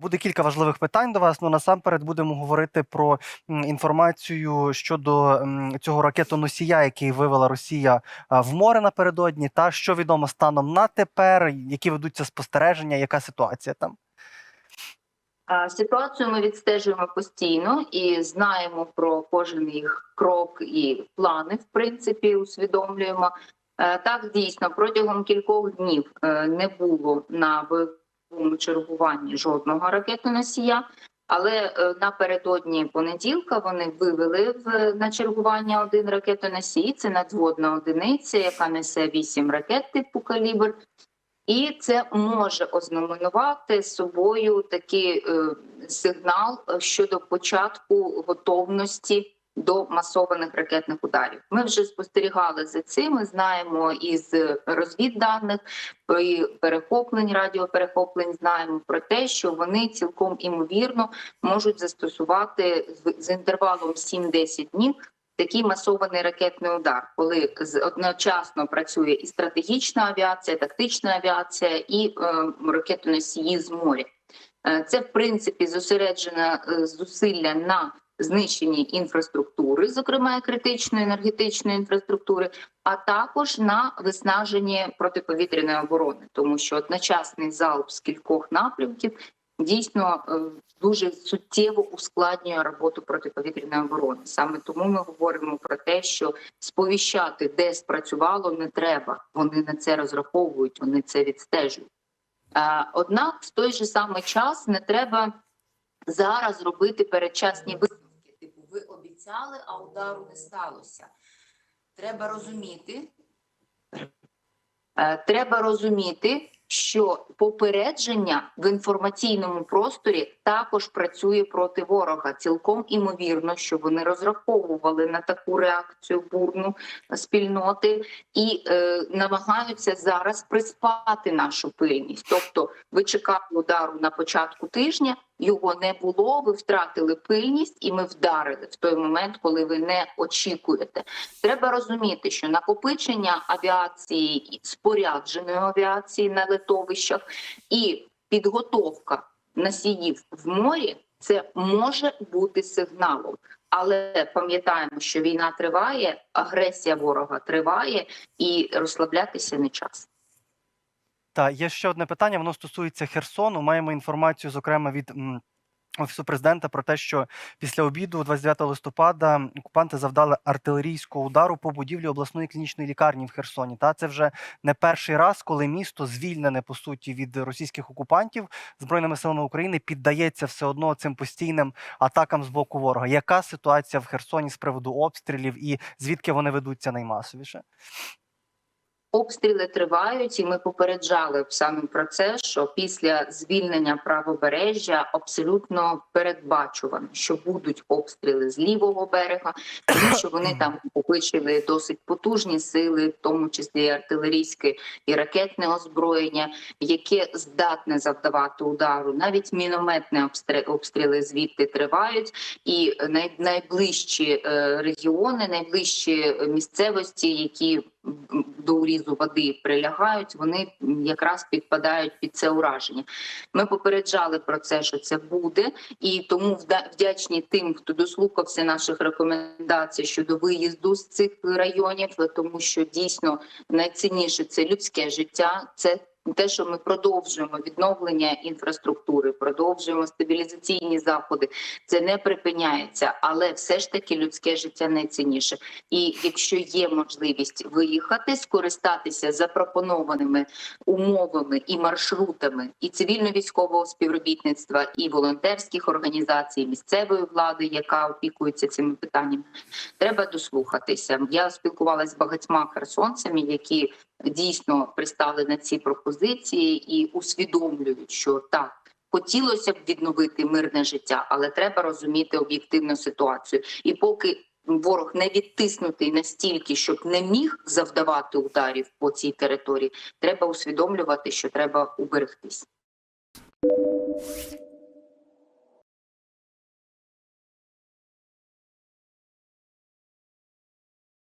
Буде кілька важливих питань до вас. Ну насамперед будемо говорити про інформацію щодо цього ракетоносія, який вивела Росія в море напередодні, та що відомо станом на тепер, які ведуться спостереження, яка ситуація там. Ситуацію ми відстежуємо постійно і знаємо про кожен їх крок і плани, в принципі, усвідомлюємо. Е, Так, дійсно, протягом кількох днів е, не було на бойовому чергуванні жодного ракетоносія, але е, напередодні понеділка вони вивели в на чергування один ракетоносій. Це надводна одиниця, яка несе вісім ракет типу калібр. І це може ознаменувати собою такий е, сигнал е, щодо початку готовності до масованих ракетних ударів. Ми вже спостерігали за цим. Ми знаємо із розвідданих і перехоплень, радіоперехоплень. Знаємо про те, що вони цілком імовірно можуть застосувати з- інтервалом 7-10 днів такий масований ракетний удар, коли одночасно працює і стратегічна авіація, тактична авіація, і е, ракетоносії з моря. Е, Це в принципі зосереджене е, зусилля на знищенні інфраструктури, зокрема критичної енергетичної інфраструктури, а також на виснаженні протиповітряної оборони, тому що одночасний залп з кількох напрямків дійсно е, дуже суттєво ускладнює роботу протиповітряної оборони. Саме тому ми говоримо про те, що сповіщати, де спрацювало, не треба. Вони на це розраховують, вони це відстежують. Е, Однак, в той же самий час не треба зараз робити передчасні висновки. Обіцяли, а удару не сталося. Треба розуміти, Е, Треба розуміти, що попередження в інформаційному просторі також працює проти ворога. Цілком імовірно, що вони розраховували на таку реакцію бурну спільноти і е, намагаються зараз приспати нашу пильність. Тобто, ви чекали удару на початку тижня, його не було. Ви втратили пильність, і ми вдарили в той момент, коли ви не очікуєте. Треба розуміти, що накопичення авіації спорядженої авіації на литовищах і підготовка носіїв в морі це може бути сигналом. Але пам'ятаємо, що війна триває, агресія ворога триває, і розслаблятися не час. Та є ще одне питання. Воно стосується Херсону. Маємо інформацію, зокрема від офісу президента, про те, що після обіду, 29 листопада, окупанти завдали артилерійського удару по будівлі обласної клінічної лікарні в Херсоні. Та це вже не перший раз, коли місто звільнене по суті від російських окупантів збройними силами України піддається все одно цим постійним атакам з боку ворога. Яка ситуація в Херсоні з приводу обстрілів і звідки вони ведуться наймасовіше? Обстріли тривають, і ми попереджали саме про це, що після звільнення правобережжя абсолютно передбачувано, що будуть обстріли з лівого берега, тому що вони там накопичили досить потужні сили, в тому числі і артилерійське і ракетне озброєння, яке здатне завдавати удару. Навіть мінометні обстрі- обстріли звідти тривають, і найближчі е, регіони, найближчі місцевості, які до урізу води прилягають, вони якраз підпадають під це ураження. Ми попереджали про це, що це буде, і тому вдячні тим, хто дослухався наших рекомендацій щодо виїзду з цих районів, тому що дійсно найцінніше це людське життя. Це те, що ми продовжуємо відновлення інфраструктури, продовжуємо стабілізаційні заходи. Це не припиняється, але все ж таки людське життя найцінніше. І якщо є можливість виїхати, скористатися запропонованими умовами і маршрутами і цивільно-військового співробітництва, і волонтерських організацій, і місцевої влади, яка опікується цими питаннями, треба дослухатися. Я спілкувалася з багатьма херсонцями, які дійсно пристали на ці пропозиції і усвідомлюють, що так. Хотілося б відновити мирне життя, але треба розуміти об'єктивну ситуацію. І поки ворог не відтиснутий настільки, щоб не міг завдавати ударів по цій території, треба усвідомлювати, що треба уберегтись.